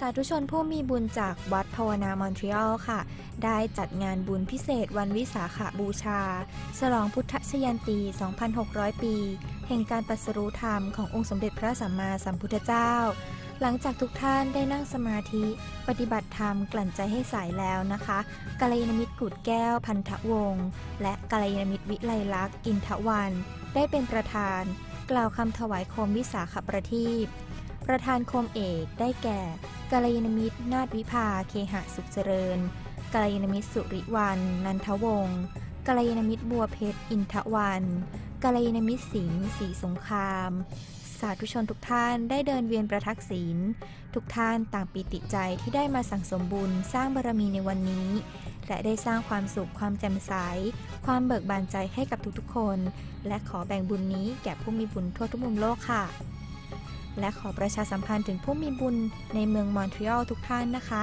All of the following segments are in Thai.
สาธุชนผู้มีบุญจากวัดภาวนามอนทรีออลค่ะ ได้จัดงานบุญพิเศษวันวิสาขบูชา ฉลองพุทธชยันตี 2,600 ปี แห่งการตรัสรู้ธรรมขององค์สมเด็จพระสัมมาสัมพุทธเจ้า หลังจากทุกท่านได้นั่งสมาธิ ปฏิบัติธรรมกลั่นใจให้สายแล้วนะคะกัลยาณมิตรกุดแก้วพันธวงศ์และกัลยาณมิตรวิไลลักษณ์อินทวัน ได้เป็นประธาน กล่าวคำถวายโคมวิสาขประทีปประธานโคมเอกได้แก่ กัลยาณมิตร นาฏวิภา เคหะสุขเจริญกัลยาณมิตรสุริวัน นันทวงศ์กัลยาณมิตรบัวเพชร อินทวันกัลยาณมิตรสิงห์ศรีสงคราม สาธุชนทุกท่านได้เดินเวียนประทักษิณทุกท่านต่างปิติใจที่ได้มาสั่งสมบุญสร้างบารมีในวันนี้ และได้สร้างความสุขความแจ่มใส ความเบิกบานใจให้กับทุกๆคน และขอแบ่งบุญนี้แก่ผู้มีบุญทั่วทุกมุมโลกค่ะ และขอประชาสัมพันธ์ถึงผู้มีบุญในเมืองมอนทรีออลทุกท่านนะคะ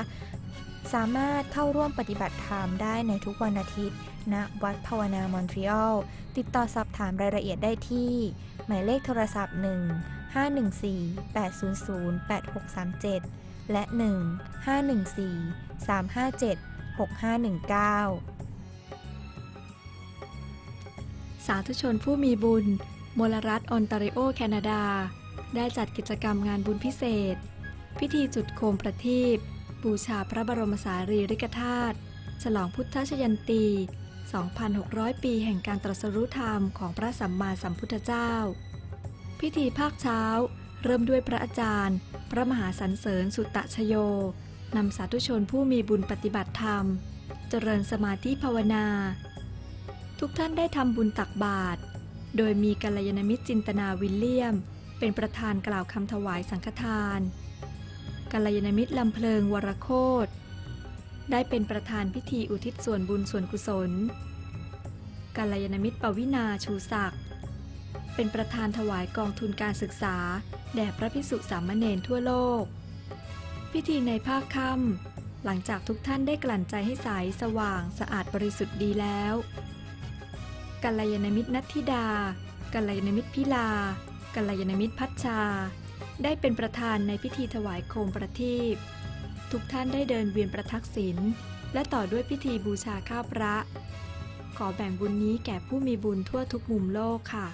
สามารถเข้าร่วมปฏิบัติธรรมได้ในทุกวันอาทิตย์ ณ วัดภาวนามอนทรีออลติดต่อสอบถามรายละเอียดได้ที่ หมายเลขโทรศัพท์ 1 514 800 8637 และ 1 514 357 6519 สาธุชนผู้มีบุญ มลรัฐ ออนตาริโอ แคนาดา ได้จัดกิจกรรมงานบุญพิเศษ พิธีจุดโคมประทีปบูชาพระบรมสารีริกธาตุฉลองพุทธชยันตี 2,600 ปีแห่งการตรัสรู้ธรรมของพระสัมมาสัมพุทธเจ้า พิธีภาคเช้า เริ่มด้วยพระอาจารย์ พระมหาสันเสริญสุตตชโยนำสาธุชนผู้มีบุญปฏิบัติธรรม เจริญสมาธิภาวนา ทุกท่านได้ทำบุญตักบาตรโดยมีกัลยาณมิตรจินตนาวิลเลียม เป็นประธานกล่าวคำถวายสังฆทานกัลยาณมิตรลำเพลิงวรโคตได้เป็นประธานพิธีอุทิศส่วนบุญส่วนกุศลกัลยาณมิตรปวินาชูศักดิ์เป็นประธานถวายกองทุนการศึกษา แด่พระภิกษุสามเณรทั่วโลก พิธีในภาคค่ำหลังจากทุกท่านได้กลั่นใจให้ใสสว่างสะอาดบริสุทธิ์ดีแล้วกัลยาณมิตรนัทธิดากัลยาณมิตรพิลา กัลยาณมิตรพัชชา ได้เป็นประธานในพิธีถวายโคมประทีปทุกท่านได้เดินเวียนประทักษิณและต่อด้วยพิธีบูชาข้าวพระ ขอแบ่งบุญนี้แก่ผู้มีบุญทั่วทุกมุมโลกค่ะ